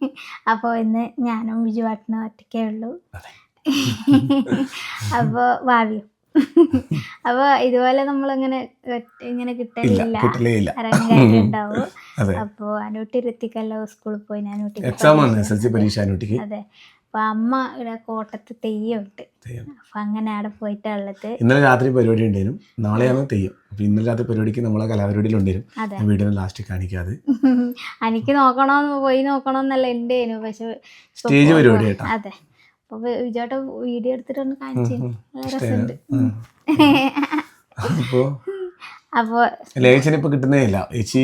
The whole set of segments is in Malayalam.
അപ്പോൾ ഇന്ന് ഞാനും ബിജുവാട്ടിനും ഒറ്റയ്ക്കേ ഉള്ളൂ. അപ്പോൾ ഭാവിയും അപ്പൊ ഇതുപോലെ നമ്മളിങ്ങനെ ഇങ്ങനെ കിട്ടലില്ല. ഉണ്ടാവും. അപ്പോൾ അനൂട്ടി ഋത്തിക്കല്ലോ സ്കൂളിൽ പോയി അനൂട്ടി എക്സാം ആണ് എസ് എൽ സി പരീക്ഷ അനുട്ടിക്ക് അതെ. അപ്പൊ അമ്മ ഇവിടെ കോട്ടത്ത് തെയ്യമുണ്ട് അപ്പൊ അങ്ങനെ അവിടെ പോയിട്ടുള്ളത് ഇന്നലെ രാത്രി പരിപാടി ഉണ്ടായിരുന്നു. നാളെയാണ് തെയ്യം. അപ്പൊ ഇന്നലെ രാത്രി പരിപാടിക്ക് നമ്മളെ കലാപരിപാടിയിൽ ഉണ്ടായിരുന്നു. വീടിന് ലാസ്റ്റ് കാണിക്കാതെ. എനിക്ക് നോക്കണോ പോയി നോക്കണോന്നല്ല ഉണ്ടായിരുന്നു. പക്ഷെ സ്റ്റേജ് പരിപാടി അതെ. അപ്പൊ വിജയട്ട വീഡിയോ എടുത്തിട്ടൊന്ന് കാണിച്ചു നല്ല രസമുണ്ട്. അപ്പോ? അപ്പൊ ലേച്ചിന് ഇപ്പൊ കിട്ടുന്നേ ഇല്ല. ചേച്ചി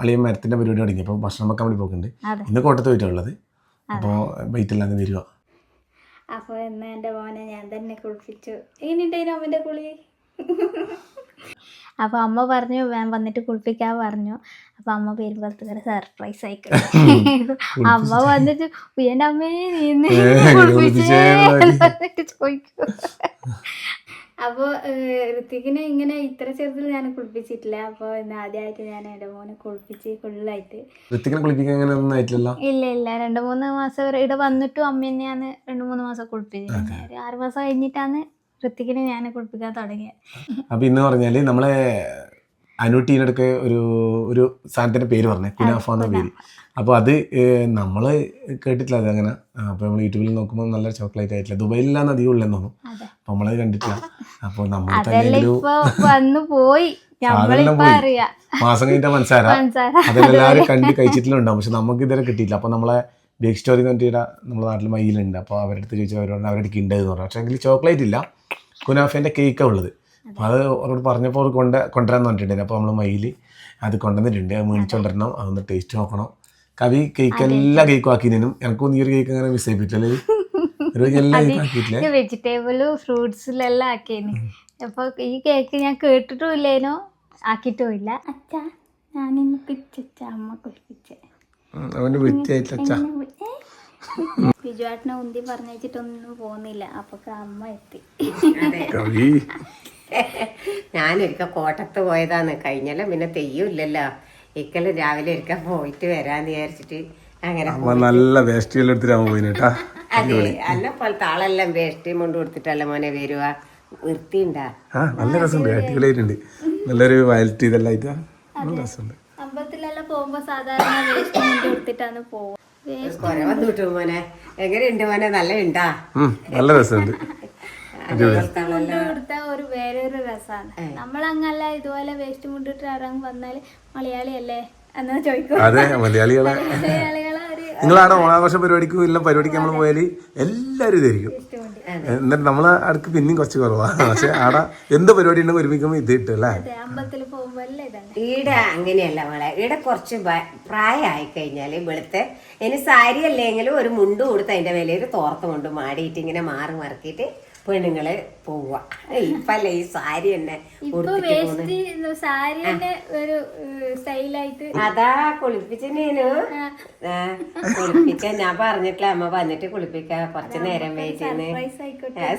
അളിയൻ മരത്തിന്റെ പരിപാടി തുടങ്ങി. അപ്പൊ ഭക്ഷണം വെക്കാൻ വേണ്ടി പോകുന്നുണ്ട് ഇന്ന് കോട്ടത്ത് പോയിട്ടുള്ളത് അപ്പോ വെയിറ്റ് ഇല്ലാതെ വരിക അപ്പൊ ഇന്ന് എന്റെ മോനെ ഞാൻ തന്നെ കുളിപ്പിച്ചു. എങ്ങനെയുണ്ടായിരുന്നു അമ്മന്റെ കുളി? അപ്പൊ അമ്മ പറഞ്ഞു ഞാൻ വന്നിട്ട് കുളിപ്പിക്കാൻ പറഞ്ഞു. അപ്പൊ അമ്മ പെരുമ്പലത്തുകാരെ സർപ്രൈസ് ആയിക്കോട്ടെ അമ്മ വന്നിട്ട് എന്റെ അമ്മേ കുളിപ്പിച്ചേ കുളിപ്പിച്ചേ? ചോദിക്കും. അപ്പൊ ഋത്വിക്കിനെ ഇങ്ങനെ ഇത്ര ചെറുതിൽ ഞാൻ കുളിപ്പിച്ചിട്ടില്ല. അപ്പോൾ ഇന്ന് ആദ്യമായിട്ട് ഞാൻ എന്റെ മോനെ കുളിപ്പിച്ച് ഫുള്ളായിട്ട്. ഋത്തിക്കിനെ കുളിപ്പിക്കാൻ അങ്ങനെ ഒന്നും ആയിട്ടില്ലല്ലോ? ഇല്ല ഇല്ല. രണ്ട് മൂന്ന് മാസം വരെ ഇവിടെ വന്നിട്ടും അമ്മ തന്നെയാണ് രണ്ട് മൂന്ന് മാസം കുളിപ്പിച്ചത് ഒരു ആറ് മാസം കഴിഞ്ഞിട്ടാണ് ഋത്വിക്കിനെ ഞാൻ കുളിപ്പിക്കാൻ തുടങ്ങിയത്. അപ്പൊ ഇന്ന് പറഞ്ഞാൽ നമ്മളെ അനുട്ടീനടുക്ക് ഒരു ഒരു സാധനത്തിന്റെ പേര് പറഞ്ഞേ. കുനാഫ എന്ന പേര്. അപ്പൊ അത് നമ്മൾ കേട്ടിട്ടില്ല അത് അങ്ങനെ അപ്പോൾ നമ്മൾ യൂട്യൂബിൽ നോക്കുമ്പോൾ നല്ല ചോക്ലേറ്റ് ആയിട്ടില്ല. ദുബൈയിലാണ് അധികം ഉള്ളതെന്ന് തോന്നുന്നു. അപ്പോൾ അപ്പൊ നമ്മളത് കണ്ടിട്ടില്ല. അപ്പോൾ നമ്മൾ തന്നെ വന്നു പോയി. മാസം മനസ്സാരാ. മനസ്സാരാ. അതെല്ലാവരും കണ്ട് കഴിച്ചിട്ടുണ്ടാവും പക്ഷെ നമുക്ക് ഇതുവരെ കിട്ടിയില്ല അപ്പൊ നമ്മളെ ബേക്ക് സ്റ്റോറി പറഞ്ഞിട്ട് നമ്മുടെ നാട്ടിൽ മയിലുണ്ട്. അപ്പോൾ അവരുടെ അടുത്ത് ചോദിച്ചാൽ അവരോട് അവരുടെ എന്ന് പറഞ്ഞു. പക്ഷേ എങ്കിൽ ചോക്ലേറ്റ് ഇല്ല. കുനാഫേന്റെ കേക്കാണ് ഉള്ളത്. അപ്പോൾ അത് അവരോട് പറഞ്ഞപ്പോൾ കൊണ്ട് കൊണ്ടുവരാന്ന് പറഞ്ഞിട്ടുണ്ടായിരുന്നു. അപ്പോൾ നമ്മൾ മയിൽ അത് കൊണ്ടുവന്നിട്ടുണ്ട്. അത് മേടിച്ചുകൊണ്ടിരണം അതൊന്ന് ടേസ്റ്റ് നോക്കണം. കവി കേക്ക് എല്ലാ കേക്കും ആക്കിനും എനിക്കൊന്നും ഈ ഒരു കേക്ക് അങ്ങനെ മിസ് കേക്കും വെജിറ്റബിളും ഫ്രൂട്ട്സിലെല്ലാം ആക്കിയേന്. അപ്പൊ ഈ കേക്ക് ഞാൻ ആക്കിയിട്ടും ഇല്ല അച്ഛാ ഞാനിന്ന് പിച്ചച്ച അമ്മ കുളിപ്പിച്ചേ. അവന്റെ ബിജുവാട്ടിനെ ഉന്തി പറഞ്ഞിട്ടൊന്നും പോകുന്നില്ല അപ്പൊ അമ്മ എത്തി. കവി. ഞാനൊരിക്കൽ കോട്ടത്ത് പോയതാണ്. കഴിഞ്ഞല്ലോ പിന്നെ തെയ്യമില്ലല്ലോ. ഇക്കൽ രാവിലെ ഒരിക്കൽ പോയിട്ട് വരാന്ന് വിചാരിച്ചിട്ട് അങ്ങനെ അമ്മ നല്ല വേസ്റ്റുകൾ എടുത്തിട്ടാ പോയിന് കേട്ടാ. അതെ അല്ല പോലത്തെ ആളെല്ലാം വേഷ്ടിയും കൊണ്ട് കൊടുത്തിട്ടല്ല മോനെ വരുക വൃത്തിണ്ടാ ആ നല്ല രസമുണ്ട് അടിപൊളിയായിട്ടുണ്ട് നല്ലൊരു വയലറ്റ് ഇതെല്ലാം ആയിട്ട്. നല്ല രസമുണ്ട്. അമ്പലത്തിലെല്ലാം പോകുമ്പോ സാധാരണ വേസ്റ്റ് മുണ്ട് കൊടുത്തിട്ടാണ് പോവുക. കുറവന്ന് കിട്ടും മോനെ? എങ്ങനെയുണ്ട് മോനെ? നല്ല ഉണ്ടാ? നല്ല രസമുണ്ട്. വേസ്റ്റ് മുണ്ട് കൊടുത്താൽ ഒരു വേറൊരു രസമാണ് നമ്മളങ്ങല്ല ഇതുപോലെ വേസ്റ്റ് മുണ്ടിട്ട് ഇറങ്ങി വന്നാൽ മലയാളിയല്ലേ എന്നാ ചോദിക്കും. അതെ മലയാളികളെ. നിങ്ങളാടെ ഓണാഘോഷ പരിപാടിക്കും എല്ലാം പരിപാടിക്ക് നമ്മൾ പോയാൽ എല്ലാവരും ഇതായിരിക്കും. എന്നിട്ട് നമ്മളെ അടുക്ക് പിന്നെയും കുറച്ച് കുറവാണ് പക്ഷെ ആടെ എന്ത് പരിപാടി ഉണ്ടെങ്കിൽ ഒരുമിക്കുമ്പോൾ ഇത് കിട്ടും അല്ലേ? ഈടെ അങ്ങനെയല്ല മോളെ. ഈടെ കുറച്ച് പ്രായമായി കഴിഞ്ഞാൽ വെളുത്തെ ഇനി സാരി അല്ലെങ്കിലും ഒരു മുണ്ട് കൊടുത്ത് അതിന്റെ മേലെ ഒരു തോർത്ത് കൊണ്ട് മാടിയിട്ട് ഇങ്ങനെ മാറി മറക്കിയിട്ട് പെണ്ണുങ്ങൾ പോവുക ഇപ്പല്ലേ ഈ സാരി തന്നെ സാരിന്റെ ഒരു സ്റ്റൈലായിട്ട്. അതാ കുളിപ്പിച്ചു കുളിപ്പിക്കാൻ ഞാൻ പറഞ്ഞിട്ടില്ല. അമ്മ വന്നിട്ട് കുളിപ്പിക്ക. കുറച്ചു നേരം വെയിറ്റ്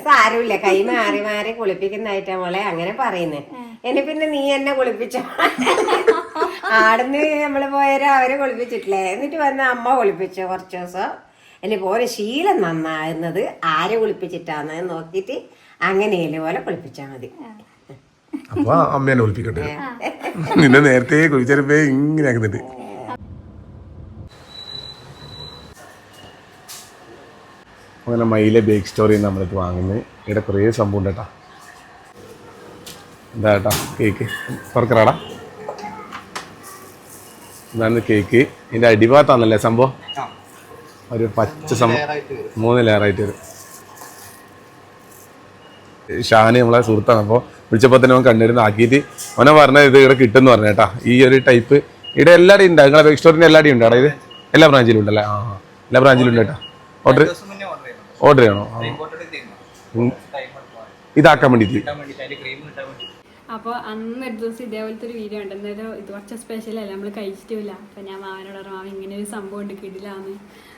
സാരമില്ല. കൈ മാറി മാറി കുളിപ്പിക്കുന്നതായിട്ടാ മോളെ അങ്ങനെ പറയുന്നേ. എന്നെ പിന്നെ നീ എന്നെ കുളിപ്പിച്ച? ആടുന്ന് നമ്മൾ പോയാലും അവരെ കുളിപ്പിച്ചിട്ടില്ലേ? എന്നിട്ട് വന്ന അമ്മ കുളിപ്പിച്ചു കുറച്ച് ദിവസം. എന്നെ പോലെ ശീലം നന്നാകുന്നത് ആരെ കുളിപ്പിച്ചിട്ടാന്ന് നോക്കിയിട്ട് അങ്ങനെയല്ലേ പോലെ കുളിപ്പിച്ചാ മതി. അപ്പൊ അമ്മേനെ കുളിപ്പിക്കട്ടെ. നിന്നെ നേരത്തെ കുഴിച്ചെടുപ്പേ ഇങ്ങനെ ആക്കുന്നുണ്ട്. അങ്ങനെ മയിലെ ബേക്ക് സ്റ്റോറി നമ്മളിത് വാങ്ങുന്നത്. ഇവിടെ കുറേ സംഭവം ഉണ്ട് കേട്ടാ. എന്താ കേട്ടാ കേക്ക് തുറക്കറാടാ ഇതാണ് കേക്ക് ഇതിന്റെ അടിഭാഗത്താണല്ലേ സംഭവം? ഒരു പച്ച സംഭവം. മൂന്ന് ലെയറായിട്ട് വരും. ഷാന് നമ്മളെ സുഹൃത്താണ്. അപ്പോൾ വിളിച്ചപ്പോൾ തന്നെ അവൻ കണ്ടിരുന്ന്. ആക്കിയിട്ട് അവനെ പറഞ്ഞത് ഇത് ഇവിടെ കിട്ടുമെന്ന് പറഞ്ഞു കേട്ടാ. ഈ ഒരു ടൈപ്പ് ഇവിടെ എല്ലാവരും ഉണ്ട്. നിങ്ങളെ ബേക്ക് സ്റ്റോറിന്റെ എല്ലാവരും ഉണ്ട്. ഇത് എല്ലാ ബ്രാഞ്ചിലും ഉണ്ടല്ലേ? ആ. എല്ലാ ബ്രാഞ്ചിലും ഉണ്ട് കേട്ടോ. ഓർഡർ ഓർഡർ ചെയ്യണോ. ഇതാക്കാൻ വേണ്ടി അപ്പോൾ അന്ന് ഒരു ദിവസം ഇതേപോലത്തെ ഒരു വീഡിയോ ഉണ്ട് എന്തായാലും ഇത് കുറച്ച് സ്പെഷ്യൽ അല്ല? നമ്മൾ കഴിച്ചിട്ടില്ല. അപ്പോൾ ഞാൻ മാവനോട് പറഞ്ഞു മാവൻ ഇങ്ങനെ ഒരു സംഭവം ഉണ്ട് കിടിലാന്ന്.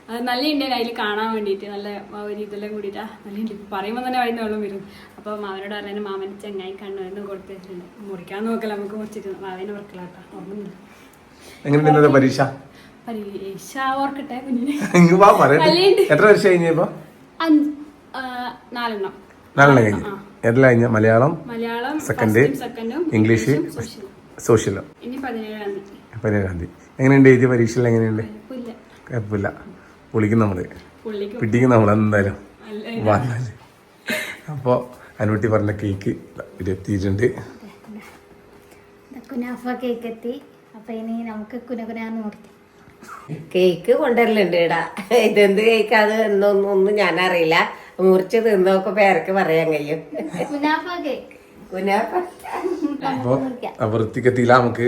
അത് നല്ല ഉണ്ടായിരുന്നു അതിൽ കാണാൻ വേണ്ടിയിട്ട്. നല്ല ആ ഒരു ഇതെല്ലാം കൂടിയിട്ടാ നല്ല ഉണ്ട് പറയുമ്പോൾ തന്നെ വൈകുന്ന വെള്ളം വരും. അപ്പോൾ മാവനോട് പറഞ്ഞാൽ മാമൻ ചെങ്ങായി കണ്ണു എന്ന് കൊടുത്ത് വെച്ചിട്ടുണ്ട് മുറിക്കാൻ നോക്കല നമുക്ക് മുറിച്ചിട്ട് മാവനെ വർക്കലാട്ടോ ഓർമ്മ പരീക്ഷ? പരീക്ഷ ഓർക്കട്ടെ കുഞ്ഞിന്. എത്ര വർഷം കഴിഞ്ഞപ്പോ അഞ്ച് നാലെണ്ണം. നാലെണ്ണം കഴിഞ്ഞു. എല്ലാം കഴിഞ്ഞ മലയാളം മലയാളം സെക്കൻഡ് സെക്കൻഡും ഇംഗ്ലീഷ് സോഷ്യലോ ഇനി പതിനേഴാം തീയതി. പതിനേഴാം തീയതി. എങ്ങനെയുണ്ട് എഴുതിയ പരീക്ഷയിൽ എങ്ങനെയുണ്ട്? കുഴപ്പമില്ല. പൊളിക്കും നമ്മൾ. പുള്ളിക്ക് പിടിക്കും നമ്മൾ എന്തായാലും. അല്ല? വന്നാൽ. അപ്പോൾ അനുട്ടി പറഞ്ഞ കേക്ക് എത്തിയിട്ടുണ്ട് കുനാഫ കേക്ക് എത്തി അപ്പൊ ഇനി നമുക്ക് കുനകുനാന്ന് മുറിക്കാം കേക്ക് കൊണ്ടുവരലുണ്ട് ഇടാ ഇതെന്ത് കേക്ക് അത് എന്നൊന്നും ഒന്നും ഞാനറിയില്ല. മുറിച്ച് തിന്നൊക്കെ പേരക്ക് പറയാൻ കഴിയും. വൃത്തിക്കെത്തിയില്ല നമുക്ക്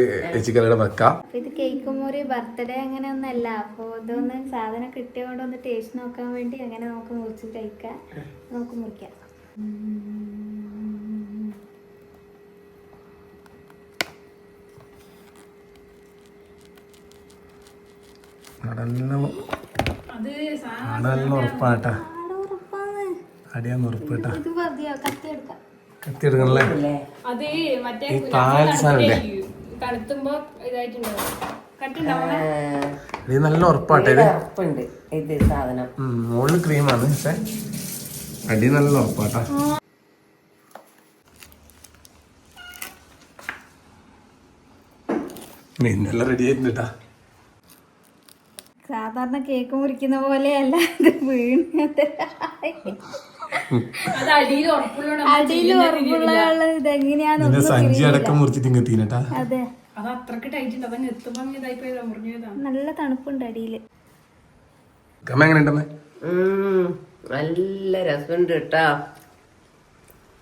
വെക്കാം. അപ്പൊ ഇത് കേക്ക് മുറി ബർത്ത്ഡേ അങ്ങനെ ഒന്നല്ല അപ്പൊ ഇതൊന്ന് സാധനം കിട്ടിയോണ്ട് ഒന്ന് ടേസ്റ്റ് നോക്കാൻ വേണ്ടി അങ്ങനെ നമുക്ക് മുറിച്ച് കഴിക്കാം നമുക്ക് മുറിക്കാം. അത് നടന്ന ഉറപ്പാട്ടാ. അടിയാന്ന് ഉറപ്പാട്ടാ. കത്തി എടുക്കാം കത്തി എടുക്കണല്ലേ ഈ പാൽ സാധനല്ലേ? ഇത് നല്ല ഉറപ്പാട്ടെ ഇത്. ഉറപ്പുണ്ട്. ഇത് സാധനം. മുകളിൽ ക്രീമാണ് പക്ഷെ അടി നല്ല ഉറപ്പാട്ടാ. മിന്നെല്ലാം റെഡി ആയിട്ടുണ്ടാ സാധാരണ കേക്ക് മുറിക്കുന്ന പോലെയല്ല ഇത് വീണത് അത് അടിയിൽ ഉറപ്പുള്ള അടിയിൽ ഉറപ്പുള്ള ഇതെങ്ങനെയാന്ന് നിന്റെ സഞ്ചി അടക്കം മുറിച്ചിട്ട് അതെ. അത് നല്ല തണുപ്പുണ്ട് അടിയിൽ കമ്മ എങ്ങനെ ഉണ്ടെന്ന് നല്ല രസമുണ്ട് കേട്ടാ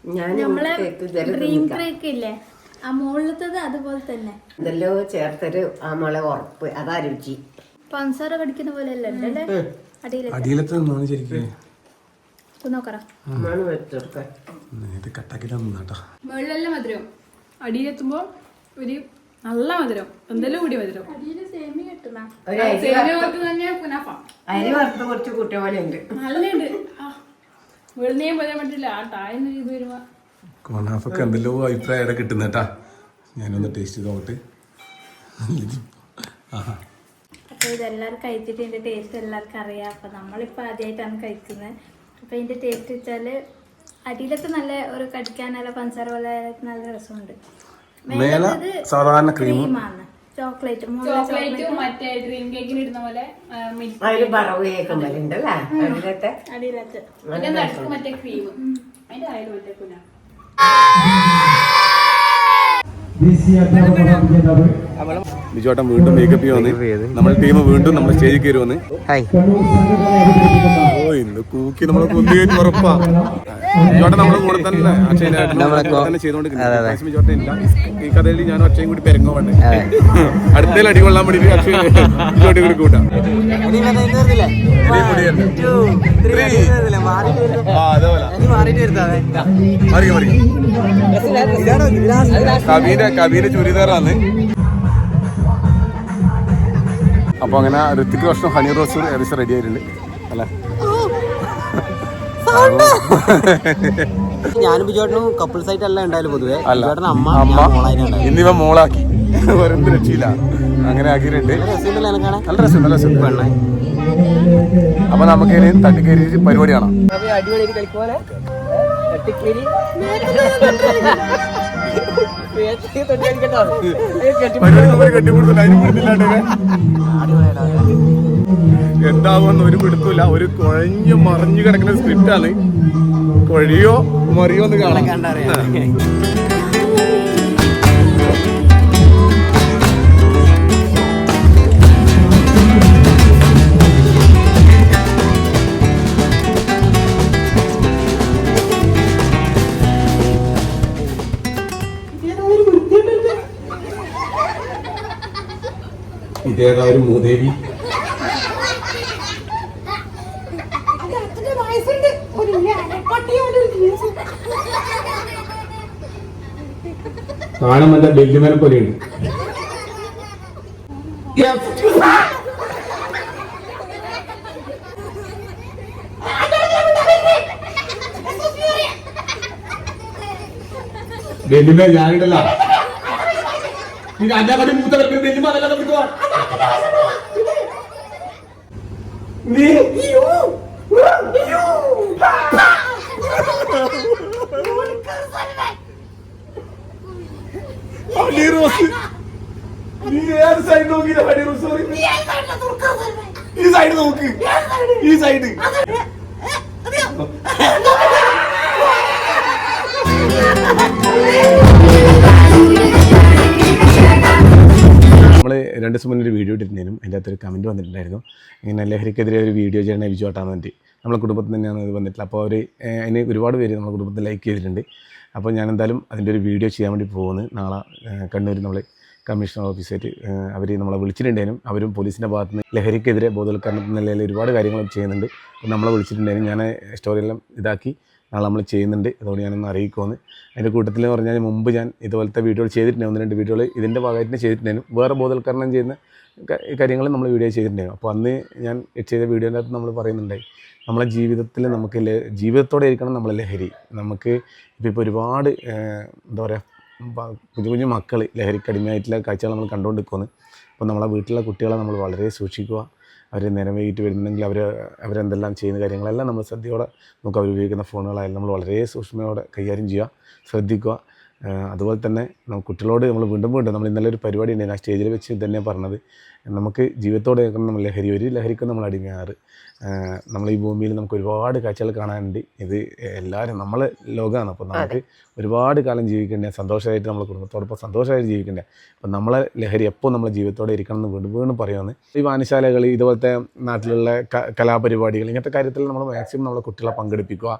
ഞാൻ നമ്മളെ കേക്ക് ഡ്രീം കേക്ക് ഇല്ലേ? ആ മുകളിലത്തത് അതുപോലെ തന്നെ. ഇതെല്ലോ ചേർത്തൊരു ആ മോളെ ഉറപ്പ്. അതാ രുചി. പഞ്ചസാര കടിക്കുന്ന പോലെ അല്ലല്ലേ അടിയിൽ അടിയിലത്തെ. നിന്നാണ് ശരിക്കും. ഇത് കട്ടാക്കി തന്നാട്ടാ മധുരം. അടിയിലെത്തുമ്പോ ഒരു നല്ല മധുരം. എന്തെല്ലാം കൂടി മധുരം? വെളുന്നേം പറയാൻ പറ്റില്ല. ആ താഴ്ന്ന വരുമ്പോ. കൊണാഫൊക്കെ എന്തെല്ലോ അഭിപ്രായം കിട്ടുന്നേട്ടാ. ഞാനൊന്ന് ടേസ്റ്റ് ചെയ്ത് നോട്ട് ആഹാ. അപ്പൊ ഇതെല്ലാവരും കഴിച്ചിട്ട് ഇതിന്റെ ടേസ്റ്റ് എല്ലാവർക്കും അറിയാം. അപ്പോൾ നമ്മളിപ്പോൾ ആദ്യമായിട്ടാണ് കഴിക്കുന്നത്. അപ്പോൾ ഇതിന്റെ ടേസ്റ്റ് വെച്ചാൽ അടിയിലൊക്കെ നല്ല ഒരു കടിക്കാൻ നല്ല പഞ്ചസാര പോലെ നല്ല രസമുണ്ട്. മേലെ സാധാരണ ക്രീം ക്രീമാണ് ചോക്ലേറ്റ് ചോക്ലേറ്റും മറ്റേ ഡ്രീം കേക്കിന് ഇടുന്ന പോലെ അടിയിലത്ത്. മറ്റേ ക്രീം അതിന്റെ ആയാലും മറ്റേ ബിജോട്ടൻ വീണ്ടും മേക്കപ്പ് ചെയ്യുവന്ന് നമ്മൾ ടീം വീണ്ടും നമ്മൾ സ്റ്റേജിൽ കയറി വന്ന് ഓ ഇന്ന് കൂക്കി നമ്മളെ കൊന്നുകയറ്റി ഉറപ്പാ. ബിജോട്ടൻ നമ്മുടെ കൂടെ തന്നെ അക്ഷയനായിട്ട് ചെയ്തോണ്ടിരിക്കുന്നത് ബിജോട്ടൻ ഇല്ല. ഈ കഥയിൽ ഞാൻ അക്ഷയും കൂടി പെരങ്ങോ വേണ്ടേ അടുത്തേൽ അടി കൊള്ളാൻ വേണ്ടി അക്ഷയ ബിജോട്ടി കൂടി കൂട്ടാം. കവിയുടെ കവിയുടെ ചുരിദാറാണ്. അപ്പൊ അങ്ങനെ ഋത്തിക് റോഷൻ ഹണി റോസ് ഏകദേശം റെഡി ആയിട്ടുണ്ട്. അല്ലേ? ഞാനും ബിജോട്ടനും കപ്പിൾസ് ആയിട്ടല്ല ഉണ്ടായാലും പൊതുവെ. അമ്മ അമ്മ ഇന്നിവ മോളാക്കി. രക്ഷയില്ല. അങ്ങനെ ആക്കിയിട്ടുണ്ട്. നല്ല രസം നല്ല രസം. അപ്പൊ നമുക്ക് ഇനി തട്ടിക്കയറി പരിപാടി കാണാം. അടിപൊളി എന്താവുമെന്ന് ഒരു പിടുത്തില്ല ഒരു കുഴഞ്ഞു മറിഞ്ഞു കിടക്കുന്ന സ്ക്രിപ്റ്റാണ് കൊഴിയോ മറിയോ എന്ന് കാണാം. ഇതേതാ ഒരു മൂദേവി കാണാൻ നല്ല ബെല്ലുമേനെ പോലെയുണ്ട്. ബെല്ലുമേ ഞാനിടല്ല ഇത് അഞ്ചാം കടി മൂത്ത വെറുതെ ബെല്ലുമ അതല്ല നമുക്ക് നീ ഏത് സൈഡ് നോക്കിയില്ല ഹണി റോസ് പറയുന്നത്? ഈ സൈഡ് നോക്ക് ഈ സൈഡ് രണ്ട് ദിവസം മുന്നേ ഒരു വീഡിയോ ഇട്ടിട്ടുണ്ടായിരുന്നു. അതിന്റെ അകത്തൊരു കമന്റ് വന്നിട്ടുണ്ടായിരുന്നു. ഇങ്ങനെ ലഹരിക്കെതിരെ ഒരു വീഡിയോ ചെയ്യണ വിജു ആട്ടാന്ന് വേണ്ടി നമ്മളെ കുടുംബത്തിൽ തന്നെയാണ് ഇത് വന്നിട്ടുള്ളത് അപ്പോൾ അവർ അതിന് ഒരുപാട് പേര് നമ്മുടെ കുടുംബത്തിൽ ലൈക്ക് ചെയ്തിട്ടുണ്ട്. അപ്പോൾ ഞാൻ എന്തായാലും അതിന്റെ ഒരു വീഡിയോ ചെയ്യാൻ വേണ്ടി പോകുന്നത് നാളെ കണ്ണൂർ നമ്മൾ കമ്മീഷണർ ഓഫീസായിട്ട് അവർ നമ്മളെ വിളിച്ചിട്ടുണ്ടായിരുന്നു. അവരും പോലീസിന്റെ ഭാഗത്ത് നിന്ന് ലഹരിക്കെതിരെ ബോധവൽക്കരണത്തിൽ നിലയിൽ ഒരുപാട് കാര്യങ്ങളും ചെയ്യുന്നുണ്ട്. നമ്മളെ വിളിച്ചിട്ടുണ്ടായിരുന്നു. ഞാൻ സ്റ്റോറിയെല്ലാം ഇതാക്കി. നാളെ നമ്മൾ ചെയ്യുന്നുണ്ട്. അതുകൊണ്ട് ഞാനൊന്ന് അറിയിക്കുമെന്ന്. അതിന്റെ കൂട്ടത്തിൽ എന്ന് പറഞ്ഞാൽ മുമ്പ് ഞാൻ ഇതുപോലത്തെ വീഡിയോകൾ ചെയ്തിട്ടുണ്ടായിരുന്നു. ഒന്ന് രണ്ട് വീഡിയോകൾ ഇതിന്റെ ഭാഗമായിട്ട് ചെയ്തിട്ടുണ്ടായിരുന്നു. വേറെ ബോധവൽക്കരണം ചെയ്യുന്ന കാര്യങ്ങൾ നമ്മൾ വീഡിയോ ചെയ്തിട്ടുണ്ടായിരുന്നു. അപ്പോൾ അന്ന് ഞാൻ ചെയ്ത വീഡിയോന്റെ അകത്ത് നമ്മൾ പറയുന്നുണ്ടായി നമ്മളെ ജീവിതത്തിൽ നമുക്ക് ജീവിതത്തോടെ ഇരിക്കണം നമ്മളെ ലഹരി. നമുക്ക് ഇപ്പോൾ ഇപ്പോൾ ഒരുപാട് എന്താ പറയുക കുഞ്ഞു കുഞ്ഞു മക്കൾ ലഹരിക്കടിമയായിട്ടുള്ള കാഴ്ചകൾ നമ്മൾ കണ്ടുകൊണ്ട് നിൽക്കുന്നു അപ്പോൾ നമ്മളെ വീട്ടിലെ കുട്ടികളെ നമ്മൾ വളരെ സൂക്ഷിക്കുക. അവർ നേരം വരുന്നുണ്ടെങ്കിൽ അവർ അവരെന്തെല്ലാം ചെയ്യുന്ന കാര്യങ്ങളെല്ലാം നമ്മൾ ശ്രദ്ധയോടെ നമുക്ക് അവർ ഉപയോഗിക്കുന്ന ഫോണുകളായാലും നമ്മൾ വളരെ സൂക്ഷ്മയോടെ കൈകാര്യം ചെയ്യുക ശ്രദ്ധിക്കുക. അതുപോലെ തന്നെ നമുക്ക് കുട്ടികളോട് നമ്മൾ വീണ്ടും വീണ്ടും നമ്മൾ ഇന്നലെ ഒരു പരിപാടി ഉണ്ടായിരുന്നു. ആ സ്റ്റേജിൽ വെച്ച് തന്നെ പറഞ്ഞത്. നമുക്ക് ജീവിതത്തോടെ നമ്മൾ ലഹരി ഒരു ലഹരിക്കും നമ്മൾ അടിമയാറ് നമ്മൾ ഈ ഭൂമിയിൽ നമുക്ക് ഒരുപാട് കാഴ്ചകൾ കാണാനുണ്ട്. ഇത് എല്ലാവരും നമ്മൾ ലോകമാണ്. അപ്പോൾ നമുക്ക് ഒരുപാട് കാലം ജീവിക്കേണ്ട സന്തോഷമായിട്ട് നമ്മൾ കുടുംബത്തോടൊപ്പം സന്തോഷമായിട്ട് ജീവിക്കേണ്ട. അപ്പം നമ്മളെ ലഹരി എപ്പോൾ നമ്മളെ ജീവിതത്തോടെ ഇരിക്കണം എന്ന് വീണ്ടും വീണ്ടും പറയുമെന്ന് ഈ വായനശാലകൾ ഇതുപോലത്തെ നാട്ടിലുള്ള കലാപരിപാടികൾ ഇങ്ങനത്തെ കാര്യത്തിൽ നമ്മൾ മാക്സിമം നമ്മളെ കുട്ടികളെ പങ്കെടുപ്പിക്കുക.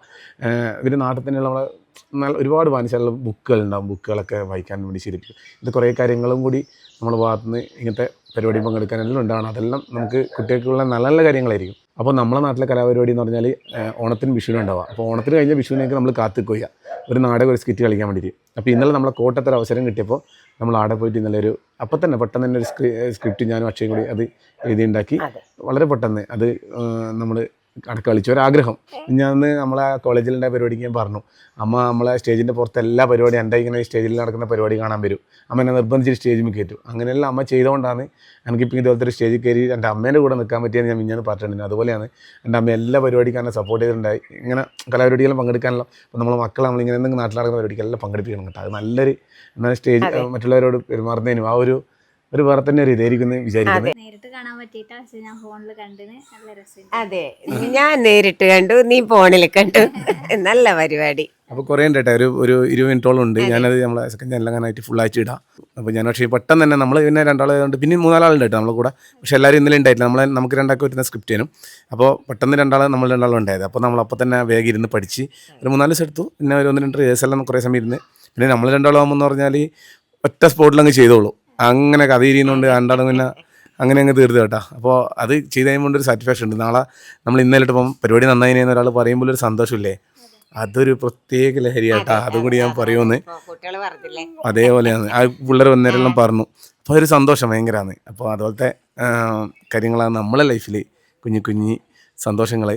ഇവർ നാട്ടിൽ തന്നെയുള്ള നമ്മളെ നല്ല ഒരുപാട് വായനശാലകൾ ബുക്കുകൾ ഉണ്ടാവും. ബുക്കുകളൊക്കെ വായിക്കാൻ വേണ്ടി ശീലിപ്പിക്കും. ഇത് കുറേ കാര്യങ്ങളും കൂടി നമ്മൾ ഭാഗത്തുനിന്ന് ഇങ്ങനത്തെ പരിപാടി പങ്കെടുക്കാൻ എല്ലാം ഉണ്ടാവണം. അതെല്ലാം നമുക്ക് കുട്ടികൾക്കുള്ള നല്ല നല്ല കാര്യങ്ങളായിരിക്കും. അപ്പോൾ നമ്മളെ നാട്ടിലെ കലാപരിപാടി എന്ന് പറഞ്ഞാൽ ഓണത്തിന് വിഷുവിനും ഉണ്ടാവുക. അപ്പോൾ ഓണത്തിന് കഴിഞ്ഞ വിഷുവിനേക്ക് നമ്മൾ കാത്തുക്കുക ഒരു നാടകം ഒരു സ്കിറ്റ് കളിക്കാൻ വേണ്ടിയിട്ട്. അപ്പോൾ ഇന്നലെ നമ്മളെ കോട്ടത്തൊരു അവസരം കിട്ടിയപ്പോൾ നമ്മൾ ആടെ പോയിട്ട് ഇന്നലെ ഒരു അപ്പം തന്നെ പെട്ടെന്ന് തന്നെ ഒരു സ്ക്രിപ്റ്റ് ഞാനും അക്ഷയും കൂടി അത് എഴുതി ഉണ്ടാക്കി വളരെ പെട്ടെന്ന് അത് നമ്മൾ അടക്ക കളിച്ചു ഒരാഗ്രഹം. ഞാൻ നമ്മളെ കോളേജിലുണ്ടായ പരിപാടിക്ക് ഞാൻ പറഞ്ഞു അമ്മ നമ്മളെ സ്റ്റേജിന്റെ പുറത്ത് എല്ലാ പരിപാടിയും എന്റെ ഇങ്ങനെ സ്റ്റേജിൽ നടക്കുന്ന പരിപാടി കാണാൻ വരും. അമ്മ എന്നെ നിർബന്ധിച്ച് സ്റ്റേജിൽ കയറ്റു അങ്ങനെയെല്ലാം അമ്മ ചെയ്തുകൊണ്ടാണ് എനിക്കിപ്പോൾ ഇതുപോലത്തെ ഒരു സ്റ്റേജിൽ കയറി എന്റെ അമ്മേന്റെ കൂടെ നിൽക്കാൻ പറ്റിയെന്ന് ഞാൻ മിഞ്ഞാന്ന് പറഞ്ഞിട്ടുണ്ട്. അതുപോലെയാണ് എന്റെ അമ്മ എല്ലാ പരിപാടിക്കും എന്നെ സപ്പോർട്ട് ചെയ്തിട്ടുണ്ടായി. ഇങ്ങനെ കലാപരിപാടികളും പങ്കെടുക്കാനുള്ള അപ്പോൾ നമ്മളെ മക്കളെ നമ്മളിങ്ങനെ എന്തെങ്കിലും നാട്ടിൽ നടക്കുന്ന പരിപാടിക്കെല്ലാം പങ്കെടുപ്പിക്കണം കേട്ടോ. അത് നല്ലൊരു എന്നാൽ സ്റ്റേജ് മറ്റുള്ളവരോട് പെരുമാറുന്നതിനും ആ ഒരു ഒരു വേറെ തന്നെ ഒരു ഇതായിരിക്കും വിചാരിക്കുന്നത് നേരിട്ട് കാണാൻ പറ്റിയിട്ടാ പക്ഷെ ഞാൻ ഫോണിൽ കണ്ടിന് നല്ല രസം അതെ. ഞാൻ നേരിട്ട് കണ്ടു നീ ഫോണിൽ കണ്ടു. നല്ല പരിപാടി. അപ്പോൾ കുറേ ഉണ്ട് കേട്ടോ. ഒരു ഒരു ഇരുപത് മിനിറ്റോളം ഉണ്ട്. ഞാനത് നമ്മളെ സെക്കൻഡ് ചാനലങ്ങനായിട്ട് ഫുൾ ആയിട്ട് ഇടാം. അപ്പോൾ ഞാൻ പക്ഷേ പെട്ടെന്ന് തന്നെ നമ്മൾ പിന്നെ രണ്ടാളുണ്ട് പിന്നെ മൂന്നാളുണ്ട് കേട്ടോ നമ്മളെ കൂടെ. പക്ഷെ എല്ലാവരും ഇന്നലെ ഉണ്ടായിട്ടില്ല. നമ്മളെ നമുക്ക് രണ്ടാൾക്ക് പറ്റുന്ന സ്ക്രിപ്റ്റ് ചെയ്യണം അപ്പോൾ പെട്ടെന്ന് രണ്ടാൾ നമ്മൾ രണ്ടാളും ഉണ്ടായത്. അപ്പോൾ നമ്മൾ അപ്പോൾ തന്നെ വേഗം ഇരുന്ന് പഠിച്ച് ഒരു മൂന്നാൽ ദിവസം എടുത്തു. പിന്നെ ഒരു ഒന്ന് രണ്ട് റിഹേഴ്സലെല്ലാം കുറേ സമയം ഇരുന്ന്. പിന്നെ നമ്മൾ രണ്ടാളാകുമ്പോൾ എന്ന് പറഞ്ഞാൽ ഒറ്റ സ്പോട്ടിലങ്ങ് ചെയ്തോളൂ. അങ്ങനെ കഥ ഇരിയുന്നതുകൊണ്ട് രണ്ടാളും പിന്നെ അങ്ങനെ അങ്ങ് തീർത്ത് കേട്ടോ. അപ്പോൾ അത് ചെയ്ത് കഴിയുമ്പോൾ ഒരു സാറ്റിസ്ഫാക്ഷൻ ഉണ്ട്. നാളെ നമ്മൾ ഇന്നലെ ഇപ്പം പരിപാടി നന്നായി ഒരാൾ പറയുമ്പോൾ ഒരു സന്തോഷമില്ലേ? അതൊരു പ്രത്യേക ലഹരി കേട്ടോ അതും കൂടി ഞാൻ പറയുമെന്ന്. അതേപോലെയാണ്. ആ പിള്ളേർ വന്നേരെല്ലാം പറഞ്ഞു. അപ്പോൾ ഒരു സന്തോഷം ഭയങ്കരമാണ് അപ്പോൾ അതുപോലത്തെ കാര്യങ്ങളാണ് നമ്മളെ ലൈഫിൽ കുഞ്ഞു കുഞ്ഞി സന്തോഷങ്ങൾ